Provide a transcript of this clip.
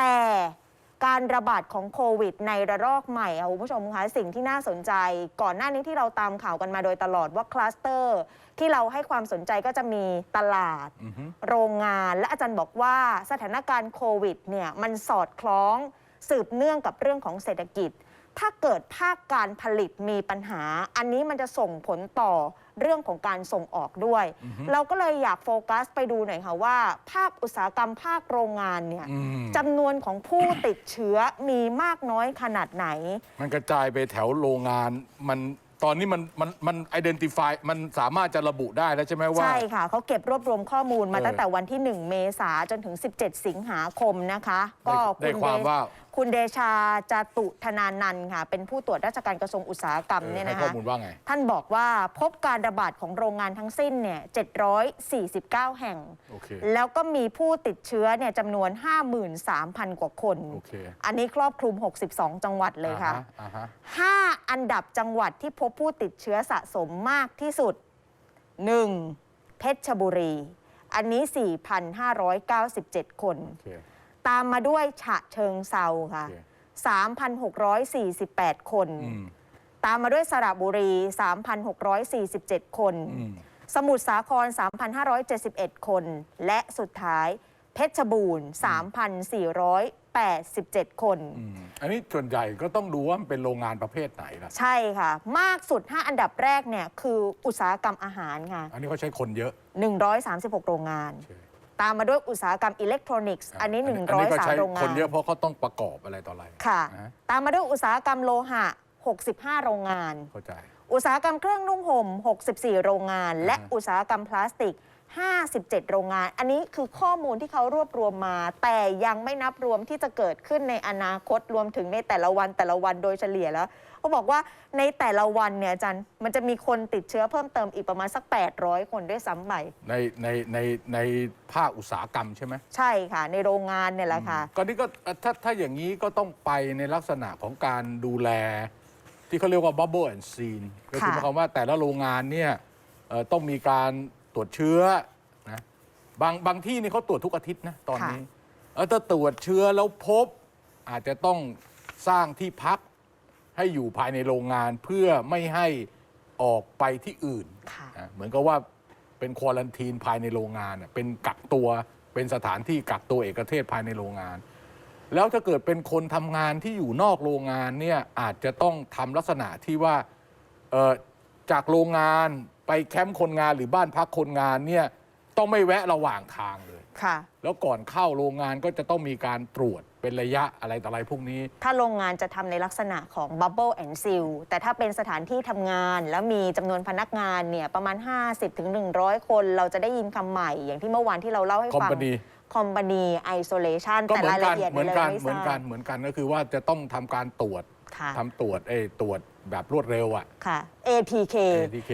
แต่การระบาดของโควิดในระลอกใหม่ค่ะคุณผู้ชมคะสิ่งที่น่าสนใจ ก่อนหน้านี้ที่เราตามข่าวกันมาโดยตลอดว่าคลัสเตอร์ ที่เราให้ความสนใจก็จะมีตลาดอือฮึโรงงาน และอาจารย์บอกว่าสถานการณ์โควิดเนี่ยมันสอดคล้องสืบเนื่องกับเรื่องของเศรษฐกิจ ถ้าเกิดภาคการผลิตมีปัญหา อันนี้มันจะส่งผลต่อเรื่องของการส่งออกด้วย เราก็เลยอยากโฟกัสไปดูหน่อยค่ะว่า ภาคอุตสาหกรรมภาคโรงงานเนี่ยอืมจำนวนของผู้ติดเชื้อมีมากน้อยขนาดไหน มันกระจายไปแถวโรงงานมันตอนนี้มันมันมัน identify มันสามารถจะระบุได้แล้วใช่ไหมว่า ใช่ค่ะ เขาเก็บรวบรวมข้อมูลมาเออตั้งแต่วันที่ 1 เมษาจนถึง 17 สิงหาคมนะคะได้ได้ความเดว่าคุณเดชาจาตุธนานันท์ค่ะ เป็นผู้ตรวจราชการกระทรวงอุตสาหกรรมเออเนี่ยให้นะข้อคะ มูลว่าไง ท่านบอกว่าพบการระบาดของโรงงานทั้งสิ้นเนี่ย749 แห่ง โอเค แล้วก็มีผู้ติดเชื้อเนี่ยจำนวน 53,000 กว่าคน โอเคอันนี้ครอบคลุม 62 จังหวัดเลยค่ะ อ่าฮะ5 อันดับจังหวัดที่พบผู้ติดเชื้อสะสมมากที่สุด 1. เพชรบุรี อันนี้ 4,597 คน โอเค ตามมาด้วยฉะเชิงเซาค่ะ โอเค3,648 คน อืมตามมาด้วยสระบุรี 3,647 คน อืมสมุทรสาคร 3,571 คน และสุดท้ายเพชรบูรณ์ 3,487 คน อืมอันนี้ส่วนใหญ่ก็ต้องดูว่ามันเป็นโรงงานประเภทไหนล่ะ ใช่ค่ะ มากสุด 5 อันดับแรกเนี่ยคืออุตสาหกรรมอาหารค่ะ อันนี้เขาใช้คนเยอะ 136 โรงงานโอเค ตามมาด้วยอุตสาหกรรมอิเล็กทรอนิกส์ อันนี้ก็ใช้103 โรงงาคนนเยอะเพราะเขาต้องประกอบอะไรต่ออะไรค่ะนะตามมาด้วยอุตสาหกรรมโลหะ 65 โรงงาน เข้าใจ อุตสาหกรรมเครื่องนุ่งห่ม 64 โรงงาน และอ่าฮะอุตสาหกรรมพลาสติก 57 โรงงาน อันนี้คือข้อมูลที่เขารวบรวมมา แต่ยังไม่นับรวมที่จะเกิดขึ้นในอนาคตรวมถึงในแต่ละวันแต่ละวันโดยเฉลี่ยแล้วเขาบอกว่าในแต่ละวันเนี่ยอาจารย์มันจะมีคนติดเชื้อเพิ่มเติมอีกประมาณสัก 800 คนด้วยซ้ำไปในในในในภาคอุตสาหกรรมใช่ไหมใช่ค่ะ ในโรงงานเนี่ยแหละค่ะ ก็นี่ก็ถ้าถ้าอย่างนี้ก็ต้องไปในลักษณะของการดูแล ที่เขาเรียกว่า bubble and seal ก็คือหค่ะมายความว่าแต่ละโรงงานเนี่ยเอ่อต้องมีการ ตรวจเชื้อนะบางบางที่นี่เขาตรวจทุกอาทิตย์นะตอนนี้เออถ้าตรวจเชื้อแล้วพบ อาจจะต้องสร้างที่พักให้อยู่ภายในโรงงานเพื่อไม่ให้ออกไปที่อื่นค่ะนะเหมือนกับว่าเป็นควอลันทีนภายในโรงงานน่ะเป็นกักตัวเป็นสถานที่กักตัวเอกเทศภายในโรงงาน แล้วถ้าเกิดเป็นคนทำงานที่อยู่นอกโรงงานเนี่ยอาจจะต้องทำลักษณะที่ว่าเอ่อจากโรงงาน ไปแคมป์คนงานหรือบ้านพักคนงานเนี่ยต้องไม่แวะระหว่างทางเลย ค่ะ แล้วก่อนเข้าโรงงานก็จะต้องมีการตรวจเป็นระยะอะไรต่ออะไรพวกนี้ ถ้าโรงงานจะทำในลักษณะของ Bubble and Seal แต่ถ้าเป็นสถานที่ทำงาน แล้วมีจำนวนพนักงานเนี่ยประมาณ 50-100ถึง100คน เราจะได้ยินคำใหม่ อย่างที่เมื่อวานที่เราเล่าให้ฟัง Company คอม p a นีไอโซเลชันก็แต่เหมือรายนกัละนเอียดเหมือนยกันราเหมือนกันเหมือนกันก็คือว่าจะต้องทำการตรวจค่ะ ทำตรวจเอยตรวจแบบรวดเร็วอะ ค่ะ ATK ATK